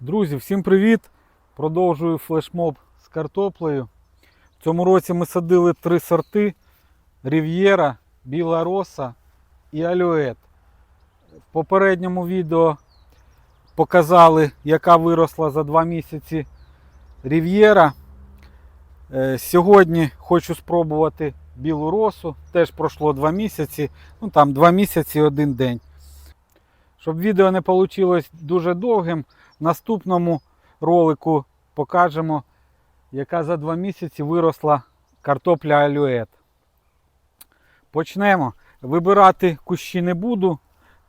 Друзі, всім привіт! Продовжую флешмоб з картоплею. В цьому році ми садили три сорти: Рів'єра, Біла Роса і Алюет. В попередньому відео показали, яка виросла за два місяці Рів'єра. Е, Сьогодні хочу спробувати білу росу. Теж пройшло два місяці. Ну там два місяці і один день. Щоб відео не вийшло дуже довгим, в наступному ролику покажемо, яка за два місяці виросла картопля алюет. Почнемо. Вибирати кущі не буду.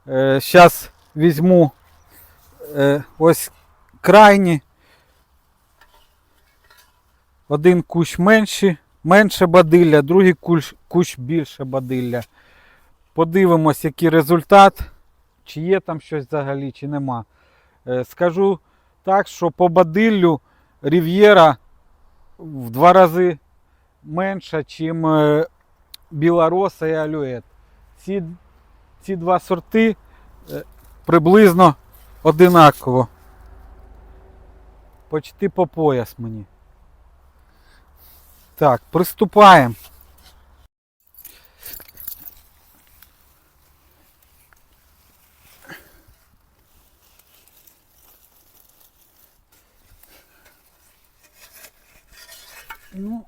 Зараз візьму е, ось крайні. Один кущ менший, менше бадилля, другий кущ, кущ більше бадилля. Подивимось, який результат, чи є там щось взагалі, чи нема. Е, Скажу так, що по бадиллю Рів'єра в два рази менша, ніж Білороса і Алюет. Ці, ці два сорти е, приблизно одинаково. Почти по пояс мені. Так, приступаємо. Ну,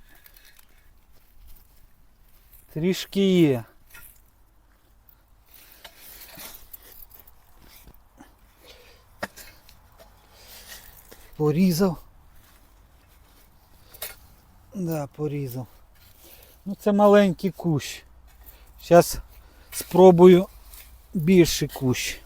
трішки є. Порізав. Да, порізав. Ну це маленький кущ. Зараз спробую більший кущ.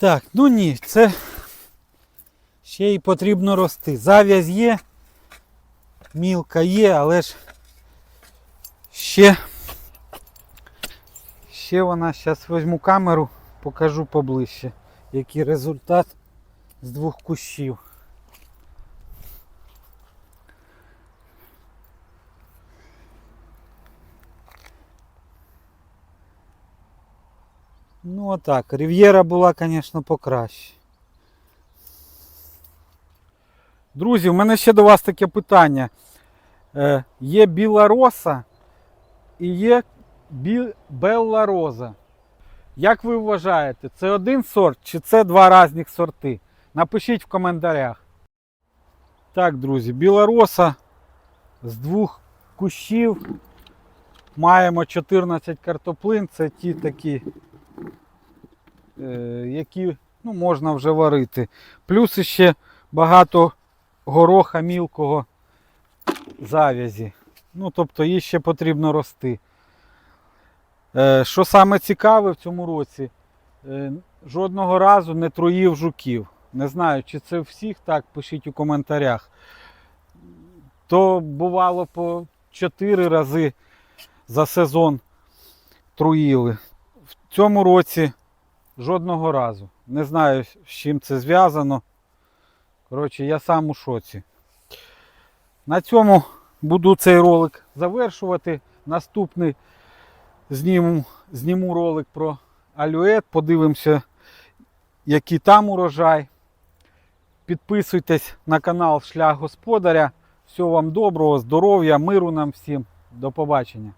Так, ну ні, це ще й потрібно рости. Зав'язь є, мілка є, але ж ще, ще вона, зараз візьму камеру, покажу поближче, який результат з двох кущів. Ну отак, Рів'єра була, звісно, покраще. Друзі, в мене ще до вас таке питання. Е, є біла роса і є бі... белла роза. Як ви вважаєте, це один сорт чи це два різних сорти? Напишіть в коментарях. Так, друзі, біла роса з двох кущів. Маємо 14 картоплин, це ті такі які ну, можна вже варити. Плюс ще багато гороха мілкого завязі. Ну, тобто їй ще потрібно рости. Е, Що саме цікаве в цьому році, е, жодного разу не троїв жуків. Не знаю, чи це всіх так, пишіть у коментарях. То бувало по 4 рази за сезон труїли. В цьому році Жодного разу. Не знаю, з чим це зв'язано. Коротше, я сам у шоці. На цьому буду цей ролик завершувати. Наступний зніму, зніму ролик про алюет. Подивимося, який там урожай. Підписуйтесь на канал Шлях Господаря. Всього вам доброго, здоров'я, миру нам всім. До побачення.